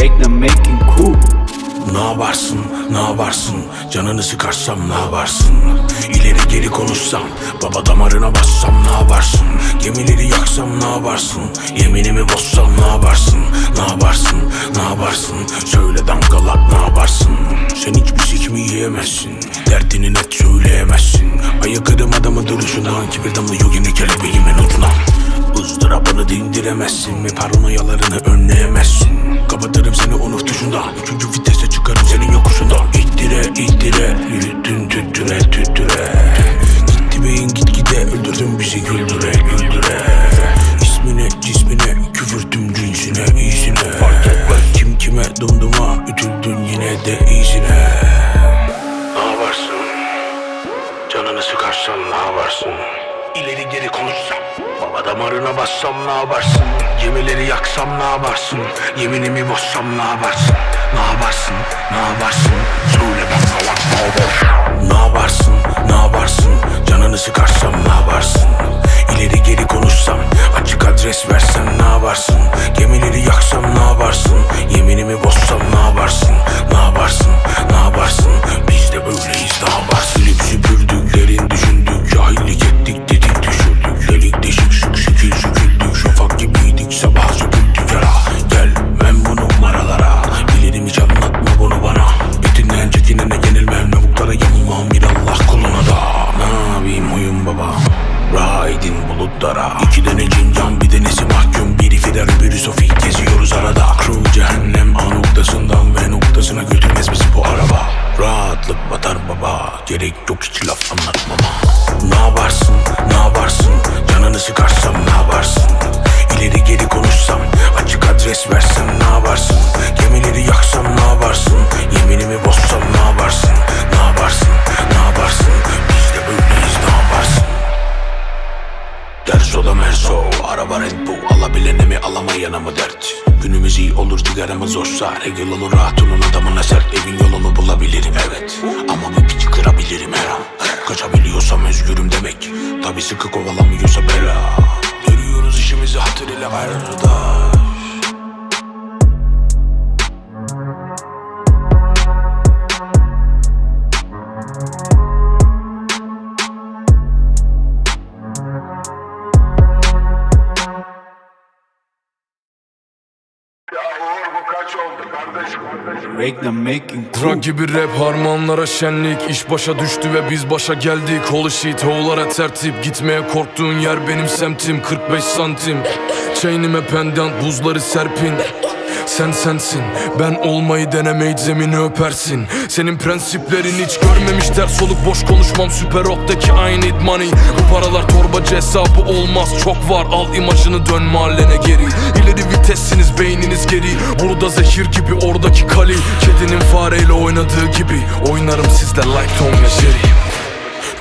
Regna making cool. Ne yaparsın, ne yaparsın? Canını sıkarsam ne yaparsın? İleri geri konuşsam Baba damarına bassam ne yaparsın? Gemileri yaksam ne yaparsın? Yeminimi bozsam ne yaparsın? Ne yaparsın, ne yaparsın? Söyle dangalak ne yaparsın? Sen hiçbir sikimi yiyemezsin? Derdini net söyleyemezsin. Ayıkırım adamı duruşundan Kibir damlıyor yine kelebeğimin ucuna ızdırabını dindiremezsin mi? Paranoyalarını önleyemezsin. Kapatırım seni unut tuşunda. Üçüncü vitese çıkarım senin yokuşundan İttire ittire yürüttün tüttüre tüttüre Gitti beyin gitgide öldürdün bizi güldüre güldüre. İsmine cismine küfürtüm cinsine iyisine. Fark etmez. Kim kime dumduma Ütüldün yine de iyisine. Ne yaparsın? Canını sıkarsan ne yaparsın? İleri geri konuşsam Baba damarına bassam ne yaparsın? Gemileri yaksam ne yaparsın? Yeminimi bozsam ne yaparsın? Ne yaparsın? Ne yaparsın? Söyle ben salak ne yaparsın? Ne yaparsın? Ne yaparsın? Canını sıkarsam ne yaparsın? İleri geri konuşsam Açık adres versem ne yaparsın? Gemileri yaksam ne yaparsın? Yeminimi bozsam regular Drag gibi rap harmanlara şenlik. İş başa düştü ve biz başa geldik. Holy shit hoğlara tertip. Gitmeye korktuğun yer benim semtim. 45 santim. Chain'ime pendant buzları serpin sen sensin. Ben olmayı denemeyi zemini öpersin. Senin prensiplerin hiç görmemiş Ters olup boş konuşmam. Süper oktaki I need money. Bu paralar torbacı hesabı olmaz. Çok var. Al imajını dön mahallene geri. İleri vitessiniz beyniniz geri. Burada zehir gibi oradaki kali. Kedinin fareyle oynadığı gibi. Oynarım sizde like Tom ve Jerry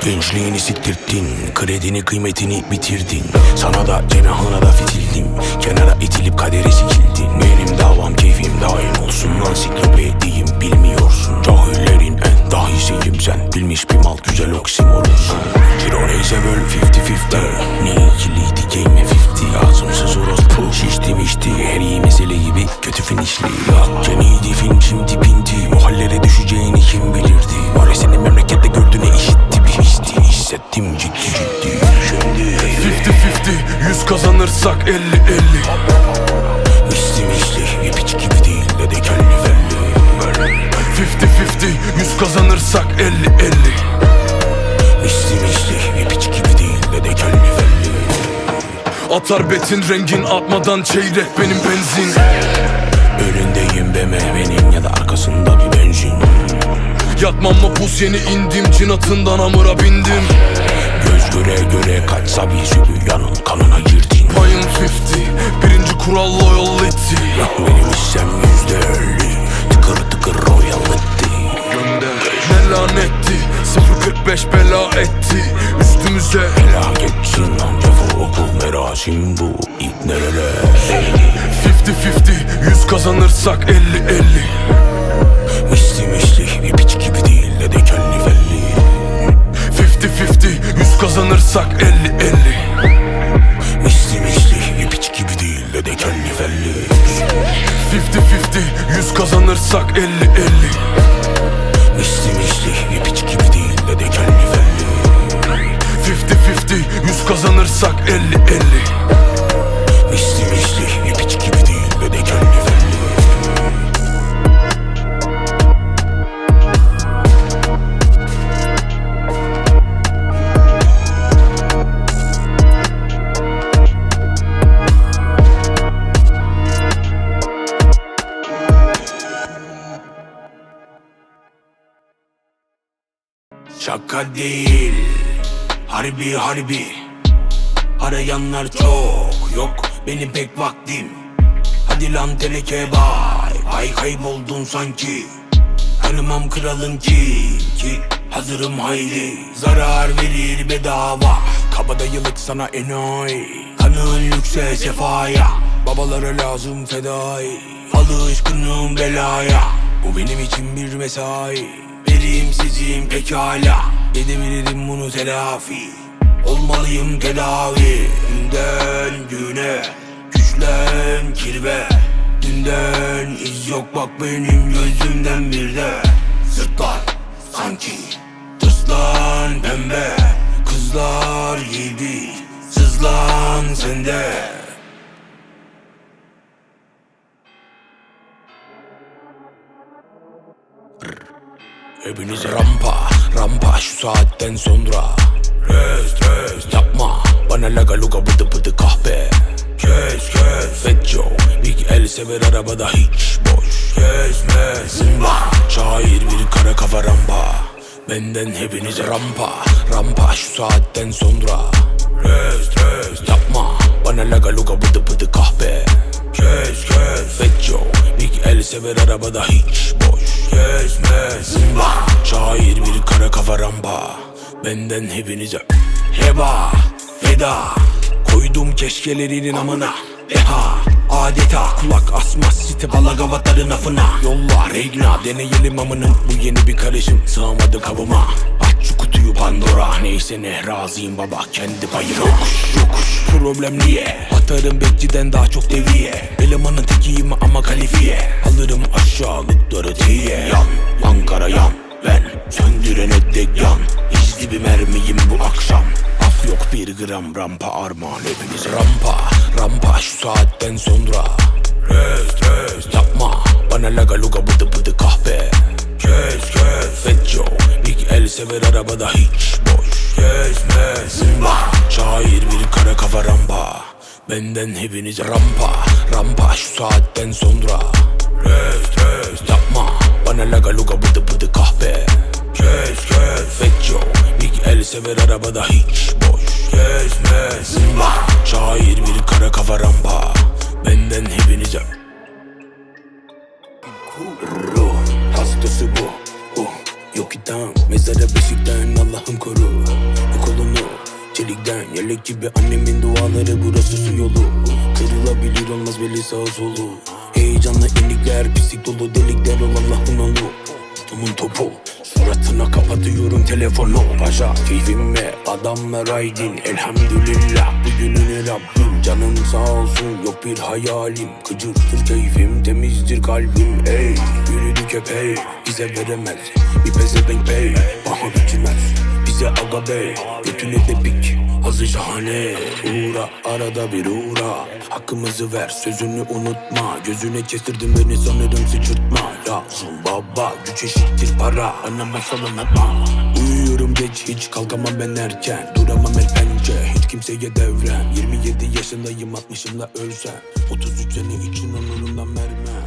Gençliğini siktirttin Kredini kıymetini bitirdin. Sana da cenahına da fitildim. Kenara itilip kadere sikildin. Benim davam keyfim daim olsun. Ansiklopediyim bilmiyorsun. Cahillerin en dahisiyim. Sen Bilmiş bir mal güzel oksimorunsun Ciro neyse böl 50-50 Ne ikiliydi game 50 Ağzımsız orospu Şiştim içti her iyi mesele gibi Kötü finişli. Ceniydi film şimdi pinti Bu hallere düşeceğini kim bilirdi? Var ya senin memlekette histi Hissettim ciddi ciddi? Şimdi 50-50 yüz kazanırsak 50-50 Misli misli piç gibi değil de de kelli felli 50-50 yüz kazanırsak 50-50 Misli misli gibi değil de felli Atar betin rengin atmadan çeyrek benim benzin. Önündeyim be meyvenin ya da arkasında bir benzin Yatmam mapus yeni indim cin atından hamura bindim. Göz göre göre kaçsa bir sürü yanın kanına girdin. Payın 50 birinci kural loyalty. Benim hissem yüzde elli. Tıkır tıkır royalty. Ne lanetti? 045 bela etti. Üstümüze. Felaketsin anca okul merasim bu. İlk nereler 50-50 yüz kazanırsak 50-50 Misli 50-50 yüz kazanırsak 50-50 Misli misli bir piç gibi değil de kelli felli Yüz kazanırsak 50 50 Misli misli bir piç gibi değil de kelli felli 50 Yüz kazanırsak 50 Şaka değil. Harbi harbi. Arayanlar çok. Yok benim pek vaktim. Hadi lan teleke bay. Ay kayboldun sanki. Tanımam kralın ki Ki hazırım hayli. Zarar verir bedava. Kabadayılık sana enayi. Kanın lükse sefaya. Babalara lazım fedai. Alışkınım belaya. Bu benim için bir mesai Verimsizim pekala. Edebilirim bunu telafi. Olmalıyım tedavi. Dünden güne Güçlen kirve. Dünden iz yok bak benim gözümden bir de. Sırtlar sanki Tırslan pembe. Kızlar gibi Sızlan sende Hepiniz rampa, rampa. Şu saatten sonra. Rest, rest yapma. Bana laga luga bıdı bıdı kahpe. Kes, kes. Fat Joe, Big El sever arabada hiç boş. Kesme, zımba. Şair bir kara kafa rampa. Benden hepiniz rampa, rampa. Şu saatten sonra. Rest, rest yapma. Bana laga luga bıdı bıdı kahpe. Kes, sever arabada hiç boş zımba Şair bir kara kafa rampa Benden hepinize heba Feda. Koydum keşkelerinin amına Deha Adeta kulak asmaz site balagavatların afına. Yolla regna deneyelim amının. Bu yeni bir karışım sığamadı kabıma Aç şu kutuyu Pandora. Neyse ne razıyım baba kendi payı Yokuş yokuş problem niye Atarım bekçiden daha çok deviye. Elemanın tekiyim ama kalifiye. Alırım aşağılıkları tiye Yan Ankara yan ben Söndürene dek yan. İzli bir mermiyim bu akşam. Af yok bir gram rampa armağan Hepiniz rampa. Rampa şu saatten sonra. Rest rest yapma. Bana laga luga bıdı bıdı kahpe. Kes kes Fat Joe Big El sever arabada hiç boş. Kesme zımba. Şair bir kara kafa rampa Benden hepiniz rampa Rampa şu saatten sonra. Rest rest yapma. Bana laga luga bıdı bıdı kahpe Kes kes. Joe Big El sever arabada hiç boş. Kesme zımba. Şair bir kara kafa rampa. Benden hepinize Ruh hastası bu. Uh, Yok idam mezara beşikten Yelek gibi annemin duaları burası su yolu. Kırılabilir olmaz belli sağ solu. Heyecanla inikler pislik dolu delikler ol Allah'ın oğlu Tomun topu Suratına kapatıyorum telefonu. Paşa keyfime adamlar aydin Elhamdülillah bugününe Rabbim. Canım sağ olsun yok bir hayalim. Gıcırtır keyfim temizdir kalbim. Ey yürüdük hep hey Bize veremez. Bir pezevenk bey Baha biçilmez bize aga bey Götüne de pik Hazır şahane Uğra arada bir uğra. Hakkımızı ver sözünü unutma. Gözüne kestirdim beni sanırım sıçırtma. Lazım baba güç eşittir para. Bana masal anlatma Uyuyorum geç hiç kalkamam ben erken. Duramam el pençe hiç kimseye devrem 27 yaşındayım 60'ımda ölsem. 33 sene için onurumdan vermem